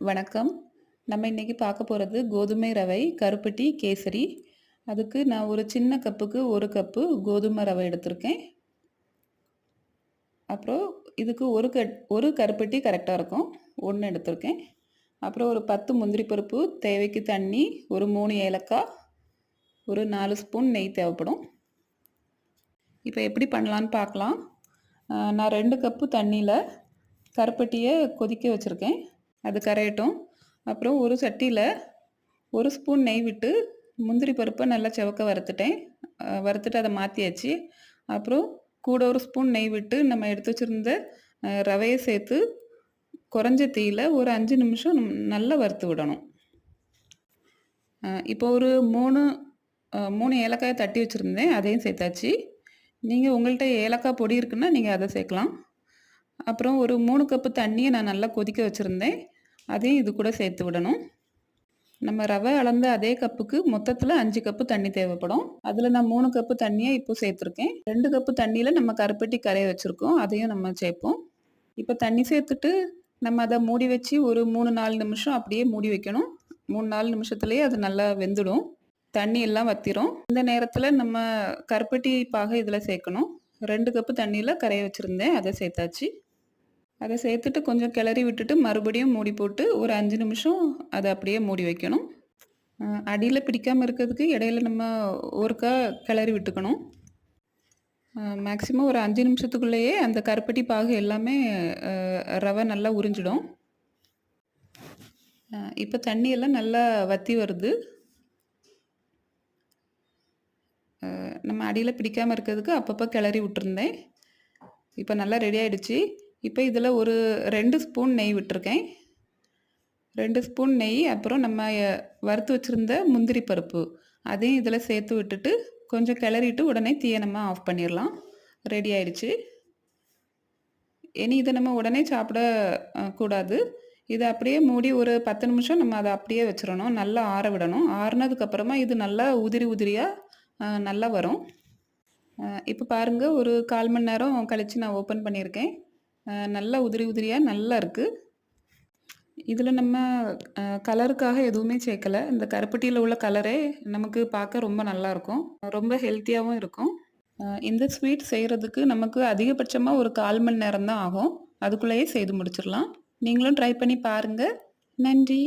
வணக்கம். நம்ம இன்றைக்கி பார்க்க போகிறது கோதுமை ரவை கருப்பட்டி கேசரி. அதுக்கு நான் ஒரு சின்ன கப்புக்கு ஒரு கப்பு கோதுமை ரவை எடுத்திருக்கேன். அப்புறம் இதுக்கு ஒரு க ஒரு கருப்பட்டி கரெக்டாக இருக்கும். ஒன்று எடுத்திருக்கேன். அப்புறம் ஒரு பத்து முந்திரி பருப்பு தேவைக்கு தண்ணி ஒரு மூணு ஏலக்காய் ஒரு நாலு ஸ்பூன் நெய் தேவைப்படும். இப்போ எப்படி பண்ணலான்னு பார்க்கலாம். நான் ரெண்டு கப்பு தண்ணியில் கருப்பட்டியை கொதிக்க வச்சுருக்கேன். அது கரையட்டும். அப்புறம் ஒரு சட்டியில் ஒரு ஸ்பூன் நெய் விட்டு முந்திரி பருப்பை நல்லா செவக்க வறுத்துட்டேன். வறுத்துட்டு அதை மாற்றியாச்சு அப்புறம் கூட ஒரு ஸ்பூன் நெய் விட்டு நம்ம எடுத்து வச்சுருந்த ரவையை சேர்த்து குறைஞ்ச தீயில் ஒரு அஞ்சு நிமிஷம் நல்லா வறுத்து விடணும். இப்போ ஒரு மூணு மூணு ஏலக்காயை தட்டி வச்சுருந்தேன். அதையும் சேர்த்தாச்சு. நீங்கள் உங்கள்கிட்ட ஏலக்காய் பொடி இருக்குன்னா நீங்கள் அதை சேர்க்கலாம். அப்புறம் ஒரு மூணு கப்பு தண்ணியை நான் நல்லா கொதிக்க வச்சுருந்தேன். அதையும் இது கூட சேர்த்து விடணும். நம்ம ரவை அளந்த அதே கப்புக்கு மொத்தத்தில் அஞ்சு கப்பு தண்ணி தேவைப்படும். அதில் நான் மூணு கப்பு தண்ணியை இப்போ சேர்த்துருக்கேன். ரெண்டு கப்பு தண்ணியில் நம்ம கருப்பட்டி கரைய வச்சுருக்கோம். அதையும் நம்ம சேர்ப்போம். இப்போ தண்ணி சேர்த்துட்டு நம்ம அதை மூடி வச்சு ஒரு மூணு நாலு நிமிஷம் அப்படியே மூடி வைக்கணும். மூணு நாலு நிமிஷத்துலேயே அது நல்லா வெந்துடும். தண்ணி எல்லாம் வத்திரும். இந்த நேரத்தில் நம்ம கருப்பட்டி பாகை இதில் சேர்க்கணும். ரெண்டு கப்பு தண்ணியில் கரைய வச்சுருந்தேன். அதை சேர்த்தாச்சு. அதை சேர்த்துட்டு கொஞ்சம் கிளறி விட்டுட்டு மறுபடியும் மூடி போட்டு ஒரு அஞ்சு நிமிஷம் அதை அப்படியே மூடி வைக்கணும். அடியில் பிடிக்காமல் இருக்கிறதுக்கு இடையில நம்ம ஒருக்கா கிளறி விட்டுக்கணும். மேக்ஸிமம் ஒரு அஞ்சு நிமிஷத்துக்குள்ளேயே அந்த கருப்பட்டி பாகு எல்லாமே ரவை நல்லா உறிஞ்சிடும். இப்போ தண்ணியெல்லாம் நல்லா வத்தி வருது. நம்ம அடியில் பிடிக்காமல் இருக்கிறதுக்கு அப்பப்போ கிளறி விட்டுருந்தேன். இப்போ நல்லா ரெடி ஆயிடுச்சு. இப்போ இதில் ஒரு ரெண்டு ஸ்பூன் நெய் விட்டுருக்கேன். ரெண்டு ஸ்பூன் நெய் அப்புறம் நம்ம வறுத்து வச்சுருந்த முந்திரி பருப்பு. அதையும் இதில் சேர்த்து விட்டுட்டு கொஞ்சம் கிளறிட்டு உடனே தீயை நம்ம ஆஃப் பண்ணிடலாம். ரெடி ஆயிடுச்சு. இனி இதை நம்ம உடனே சாப்பிட கூடாது. இதை அப்படியே மூடி ஒரு பத்து நிமிஷம் நம்ம அதை அப்படியே வச்சிடணும். நல்லா ஆற விடணும். ஆறுனதுக்கப்புறமா இது நல்லா உதிரி உதிரியாக நல்லா வரும். இப்போ பாருங்கள் ஒரு கால் மணி நேரம் கழித்து நான் ஓப்பன் பண்ணியிருக்கேன். நல்லா உதிரி உதிரியாக நல்லா இருக்குது இதில் நம்ம கலருக்காக எதுவுமே சேர்க்கல. இந்த கருப்பட்டியில் உள்ள கலரே நமக்கு பார்க்க ரொம்ப நல்லா இருக்கும். ரொம்ப ஹெல்த்தியாகவும் இருக்கும். இந்த ஸ்வீட் செய்கிறதுக்கு நமக்கு அதிகபட்சமாக ஒரு கால் மணி நேரம் தான் ஆகும். அதுக்குள்ளேயே செய்து முடிச்சிடலாம். நீங்களும் ட்ரை பண்ணி பாருங்கள் நன்றி.